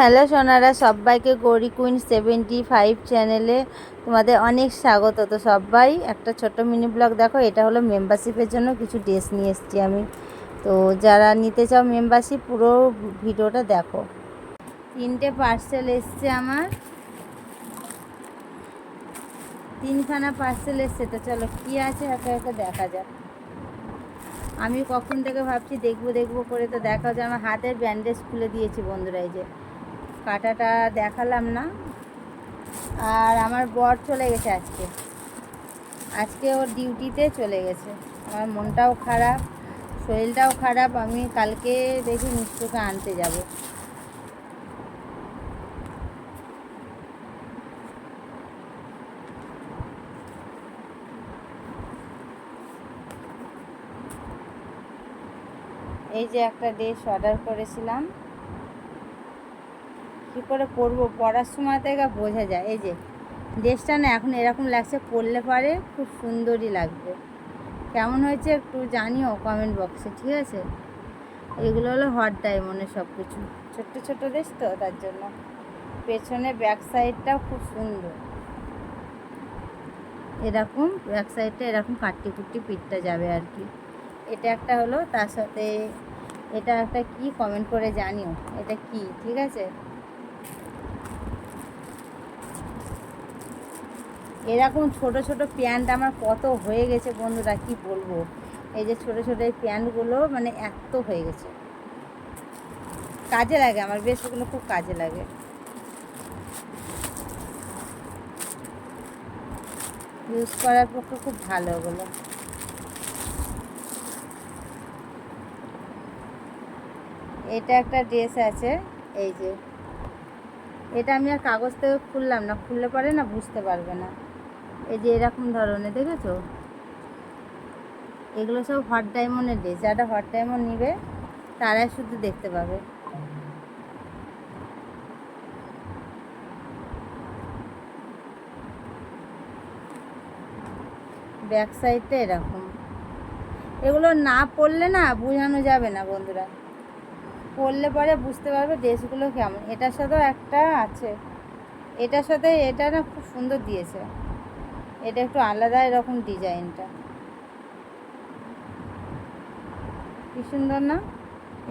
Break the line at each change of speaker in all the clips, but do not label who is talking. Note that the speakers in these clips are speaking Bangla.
হ্যালো সোনারা, সবাইকে গৌরী কুইন সেভেন্টি ফাইভ চ্যানেলে তোমাদের অনেক স্বাগত। তো সবাই, একটা ছোট্ট মিনি ব্লগ দেখো, এটা হলো মেম্বারশিপের জন্য কিছু ড্রেস নিয়ে এসেছি আমি। তো যারা নিতে চাও মেম্বারশিপ পুরো ভিডিওটা দেখো। তিনটে পার্সেল এসছে আমার। তিনখানা পার্সেল এসছে, তো চলো কী আছে একে একে দেখা যাক। আমি কখন থেকে ভাবছি, দেখব দেখব করে তো দেখা যায় আমার হাতের ব্যান্ডেজ খুলে দিয়েছি বন্ধুরা, এই যে। কাটাটা দেখালাম না। আর আমার বর চলে গেছে আজকে। আজকে ওর ডিউটিতে চলে গেছে। আমার মনটাও খারাপ, শরীরটাও খারাপ। আমি কালকে দেখি মিষ্টুকে আনতে যাব। এই যে একটা ড্রেস অর্ডার করেছিলাম। কী করে পরবো পড়ার সময় থেকে বোঝা যায়। এই যে ড্রেসটা না এখন এরকম লাগছে পরলে পারে খুব সুন্দরই লাগবে। কেমন হয়েছে একটু জানিও কমেন্ট বক্সে ঠিক আছে? এগুলো হলো হট ডায়মন্ডের সব কিছু ছোট্ট ছোট্ট ড্রেস তো, তার জন্য। পেছনে ব্যাক সাইডটাও খুব সুন্দর। এরকম ব্যাক সাইডটা এরকম কাট্টি কুট্টি পিঠটা যাবে আর কি। এটা একটা হলো, তার সাথে এটা একটা কি? কমেন্ট করে জানিও। এটা কি? ঠিক আছে? এরকম ছোট ছোট প্যান্ট আমার কত হয়ে গেছে বন্ধুরা, কি বলব? এই যে ছোট ছোট এই প্যান্টগুলো মানে এত হয়ে গেছে। কাজে লাগে আমার, বেশ ওগুলো খুব কাজে লাগে। ইউজ করার পক্ষে খুব ভালো ওগুলো এটা একটা ড্রেস আছে, এই যে। এটা আমি আর কাগজ থেকে খুললাম না, খুললে পরে না বুঝতে পারবে না। এই যে এরকম ধরনের, দেখেছ? এগুলো সব হট ডায়মন্ডের ড্রেস যারা হট ডায়মন্ড নিবে, তারাই শুধু দেখতে পাবে। ব্যাক সাইডটা এরকম। এগুলো না পড়লে না বোঝানো যাবে না, বন্ধুরা। পড়লে পরে বুঝতে পারবে ড্রেসগুলো কেমন। এটার সাথেও একটা আছে। এটার সাথে, এটা না খুব সুন্দর দিয়েছে। এটা একটু আলাদা এরকম ডিজাইনটা। কি সুন্দর না?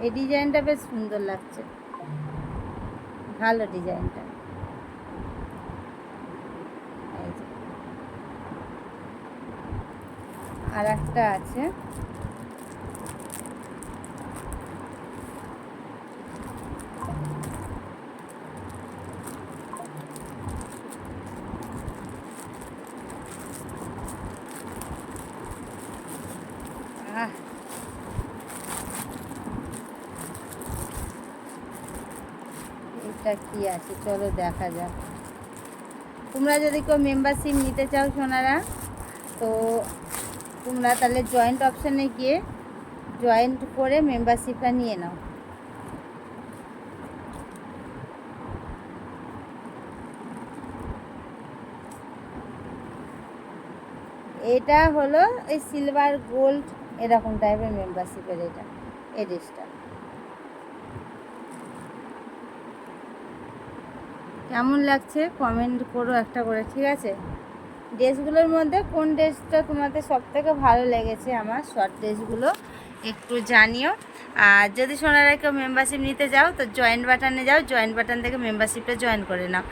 এই ডিজাইনটা বেশ সুন্দর লাগছে। ভালো ডিজাইনটা। আর একটা আছে। আহ এটা কি আছে? চলো দেখা যাক। তোমরা যদি কেউ মেম্বারশিপ নিতে চাও সোনারা, তো তোমরা তাহলে জয়েন্ট অপশানে গিয়ে জয়েন্ট করে মেম্বারশিপটা নিয়ে নাও। এটা হলো এই সিলভার গোল্ড এরকম টাইপের মেম্বারশিপের এটা এই ড্রেসটা কেমন লাগছে? কমেন্ট করো একটা করে ঠিক আছে? ড্রেসগুলোর মধ্যে কোন ড্রেসটা তোমাদের সব থেকে ভালো লেগেছে আমার? শর্ট ড্রেসগুলো একটু জানিও। আর যদি সোনারা কেউ মেম্বারশিপ নিতে যাও, তো জয়েন্ট বাটনে যাও জয়েন্ট বাটন থেকে মেম্বারশিপটা জয়েন করে নাও।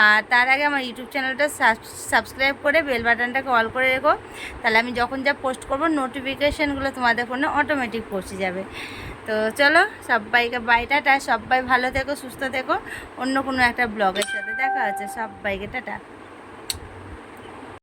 আর তার আগে আমার ইউটিউব চ্যানেলটা সাবস্ক্রাইব করে বেল বাটনটাকে অল করে রেখো। তাহলে আমি যখন যা পোস্ট করব নোটিফিকেশানগুলো তোমাদের ফোনে অটোমেটিক পৌঁছে যাবে। তো চলো, সবাইকে বাই টাটা। সবাই ভালো থেকো, সুস্থ থেকো। অন্য কোনো একটা ব্লগের সাথে দেখা হচ্ছে। সবাইকে, টাটা।